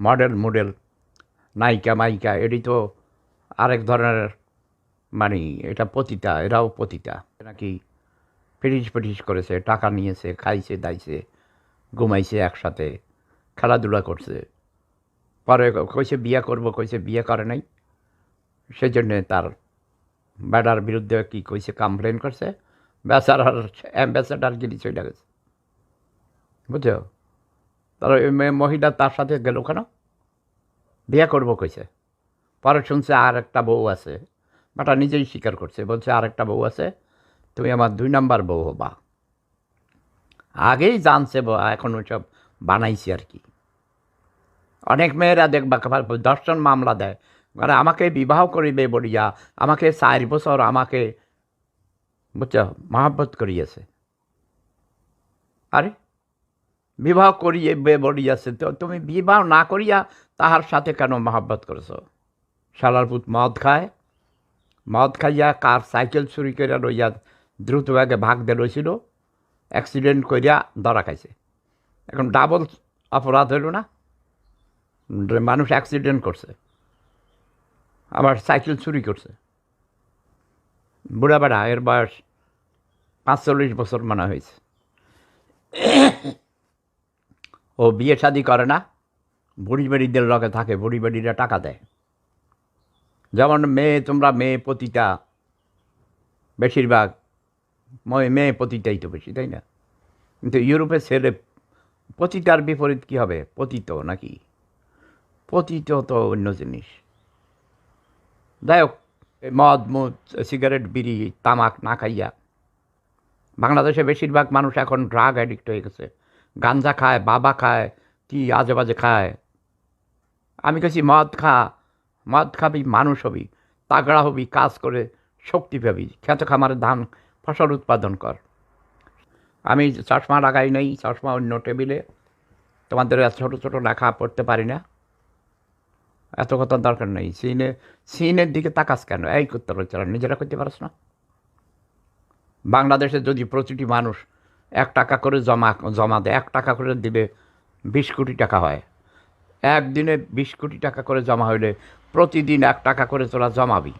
Model model, নায়িকা মাইকা এটি তো আরেক ধরনের মানে এটা পতিতা, এরাও পতিতা। নাকি ফিটিস ফিটিস করেছে, টাকা নিয়েছে, খাইছে, দাইছে, ঘুমাইছে একসাথে, খেলাধুলা করছে। পরে কইছে বিয়ে করব, কইছে বিয়ে করে নাই। সেজন্যে তার ব্যাডার বিরুদ্ধে কি কইছে কমপ্লেন করছে। বেচারার অ্যাম্বাসেডার গিরি চলে গেছে। বুঝছ? তার ওই মেয়ে মহিলা তার সাথে গেল কেন? বিয়ে করব কইছে। পরে শুনছে আর একটা বউ আছে। বাটা নিজেই স্বীকার করছে। বলছে, আর একটা বউ আছে, তুমি আমার দুই নাম্বার বউ হবা। আগেই জানছে এখন ওইসব বানাইছি আর কি। অনেক মেয়েরা দেখবা দর্শন মামলা দেয়। মানে আমাকে বিবাহ করিবে বলিয়া, আমাকে চার বছর আমাকে বুঝছ, মহাব্বত করিয়েছে। আরে বিবাহ করিয়ে বলিয়াছে তো তুমি বিবাহ না করিয়া তাহার সাথে কেন মহাব্বত করেছ? শালার পুত মদ খায়। মদ খাইয়া কার সাইকেল চুরি করিয়া লইয়া দ্রুত বেগে ভাগ দিয়ে লইছিল। অ্যাক্সিডেন্ট করিয়া ধরা খাইছে। এখন ডাবল অপরাধ হইল না? মানুষ অ্যাক্সিডেন্ট করছে। আবার সাইকেল চুরি করছে। বুড়া বেড়া, এর বয়স পাঁচচল্লিশ বছর মনে হয়েছে। ও বিয়ে শাদি করে না বুড়ি বেড়িদের লগে থাকে বুড়ি বেড়িরা টাকা দেয়। যেমন মেয়ে, তোমরা মেয়ে পতিটা বেশিরভাগ মেয়ে পতিটাই তো বেশি, তাই না? কিন্তু ইউরোপে ছেলে পতিতার বিপরীত কী হবে? পতিত নাকি? পতিত তো অন্য জিনিস। যাই হোক, মদ, মুদ, সিগারেট, বিড়ি, তামাক না খাইয়া বাংলাদেশে বেশিরভাগ মানুষ এখন ড্রাগ অ্যাডিক্ট হয়ে গেছে। গাঞ্জা খায়, বাবা খায়, কি আজে বাজে খায়। আমি কাছি মদ খা, মদ খাবি, মানুষ হবি, তাগড়া হবি, কাজ করে শক্তি পাবি, খেত খামারে ধান, ফসল উৎপাদন কর। আমি চশমা লাগাই নাই, চশমা অন্য টেবিলে। তোমাদের এত ছোটো ছোটো লেখা পড়তে পারি না। এত কথা দরকার নেই। সিনে, সিনের দিকে তাকাস কেন? এই করতে রয়েছে নিজেরা করতে পারস না? বাংলাদেশে যদি প্রতিটি মানুষ এক টাকা করে জমা জমা দেয়, এক টাকা করে দিলে বিশ কোটি টাকা হয়। একদিনে বিশ কোটি টাকা করে জমা হইলে প্রতিদিন এক টাকা করে তোরা জমাবি।